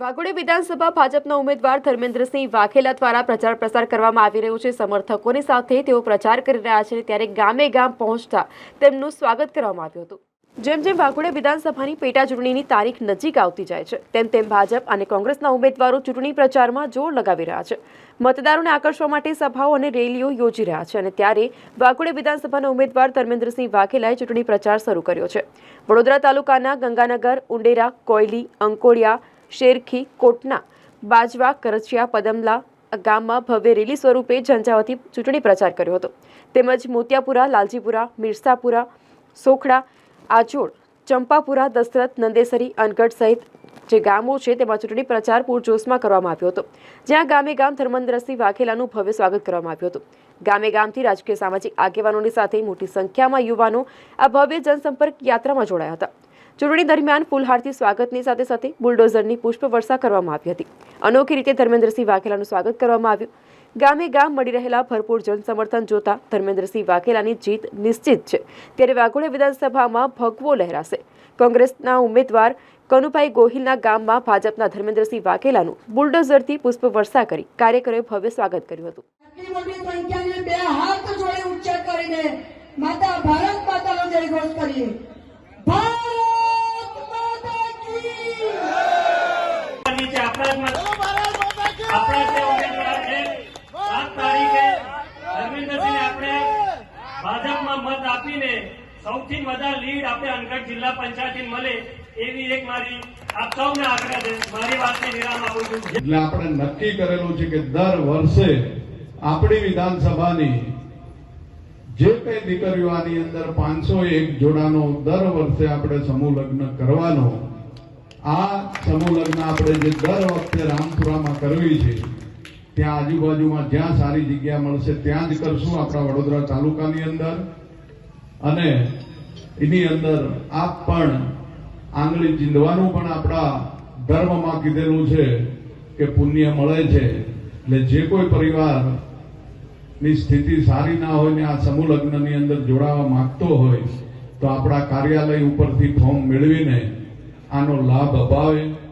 વાઘોડી વિધાનસભા ભાજપના ઉમેદવાર ધર્મેન્દ્રસિંહ વાઘેલા દ્વારા પ્રચાર પ્રસાર કરવામાં આવી રહ્યો છે. સમર્થકોની સાથે તેઓ પ્રચાર કરી રહ્યા છે ત્યારે ગામે ગામ પહોંચતા તેમનું સ્વાગત કરવામાં આવ્યું હતું. જેમ જેમ વાઘોડે વિધાનસભાની પેટા ચૂંટણીની તારીખ નજીક આવતી જાય છે, તેમ તેમ ભાજપ અને કોંગ્રેસના ઉમેદવારો ચૂંટણી પ્રચારમાં જોર લગાવી રહ્યા છે. મતદારોને આકર્ષવા માટે સભાઓ અને રેલીઓ યોજી રહ્યા છે અને ત્યારે વાઘોડે વિધાનસભાના ઉમેદવાર ધર્મેન્દ્રસિંહ વાઘેલાએ ચૂંટણી પ્રચાર શરૂ કર્યો છે. વડોદરા તાલુકાના ગંગાનગર, ઉંડેરા, કોયલી, અંકોડિયા શેરખી, કોટના, બાજવા, કરચિયા, પદમલા, ગામમાં ભવ્ય રેલી સ્વરૂપે ઝંઝાવતી ચૂંટણી પ્રચાર કર્યો હતો. તેમજ મોતિયાપુરા, લાલજીપુરા, મિરસાપુરા, સોખડા, આચોડ, ચંપાપુરા, દશરથ, નંદેસરી, અનગઢ સહિત જે ગામો છે તેમાં ચૂંટણી પ્રચાર પૂરજોશમાં કરવામાં આવ્યો હતો. જ્યાં ગામે ગામ ધર્મેન્દ્રસિંહ વાઘેલાનું ભવ્ય સ્વાગત કરવામાં આવ્યું હતું. ગામે ગામથી રાજકીય સામાજિક આગેવાનોની સાથે મોટી સંખ્યામાં યુવાનો આ ભવ્ય જનસંપર્ક યાત્રામાં જોડાયા હતા. ચૂંટણી દરમિયાન ફૂલહારથી સ્વાગતની સાથે સાથે બુલડોઝરની પુષ્પવર્ષા કરવામાં આવી હતી. અનોખી રીતે ધર્મેન્દ્રસિંહ વાઘેલાનું સ્વાગત કરવામાં આવ્યું. ગામે ગામ મળી રહેલા ભરપૂર જનસમર્થન જોતા ધર્મેન્દ્રસિંહ વાઘેલાની જીત નિશ્ચિત છે. ત્યારે વાઘોડિયા વિધાનસભામાં ભગવો લહેરાશે. કોંગ્રેસના ઉમેદવાર કનુભાઈ ગોહિલના ગામમાં ભાજપના ધર્મેન્દ્રસિંહ વાઘેલાનું બુલડોઝરથી પુષ્પવર્ષા કરી કાર્યકરોએ ભવ્ય સ્વાગત કર્યું હતું. માતા ભારત માતાનો જય ઘોષ કરીએ ભારત માતા કી નીચે આપણા જ મત- એટલે આપણે નક્કી કરેલું છે કે દર વર્ષે આપણી વિધાનસભાની જે કઈ દીકરીઓ આની અંદર પાંચસો એક જોડાનો દર વર્ષે આપણે સમૂહ લગ્ન કરવાનો આ સમૂહ લગ્ન આપણે જે દર વખતે રામપુરામાં કરવી છે, ત્યાં આજુબાજુમાં જ્યાં સારી જગ્યા મળશે, ત્યાં જ કરશું આપણા વડોદરા તાલુકાની અંદર. અને એની અંદર આપ પણ આંગળી ચીંધવાનું પણ આપણા ધર્મમાં કીધેલું છે કે પુણ્ય મળે છે. એટલે જે કોઈ પરિવારની સ્થિતિ સારી ના હોય ને આ સમૂહ લગ્નની અંદર જોડાવા માંગતો હોય, તો આપણા કાર્યાલય ઉપરથી ફોર્મ મેળવીને આનો લાભ અપાવે